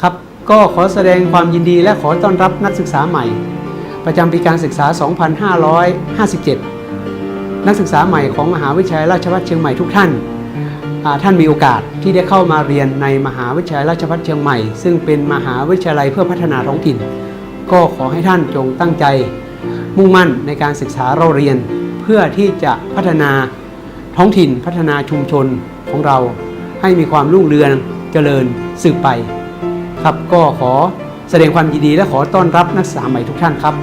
ครับก็ขอแสดงความยินดีและขอต้อนรับนักศึกษาใหม่ ประจำปีการศึกษา 2557 นักศึกษาใหม่ของมหาวิทยาลัยราชภัฏเชียงใหม่ทุกท่าน ท่านมีโอกาสที่ได้เข้ามาเรียนในมหาวิทยาลัยราชภัฏเชียงใหม่ ซึ่งเป็นมหาวิทยาลัยเพื่อพัฒนาท้องถิ่น ก็ขอให้ท่านจงตั้งใจมุ่งมั่นในการศึกษาเราเรียน เพื่อที่จะพัฒนาท้องถิ่นพัฒนาชุมชนของเรา ให้มีความรุ่งเรืองเจริญสืบไป ครับ ก็ขอแสดงความยินดีและขอต้อนรับนักศึกษาใหม่ทุกท่านครับ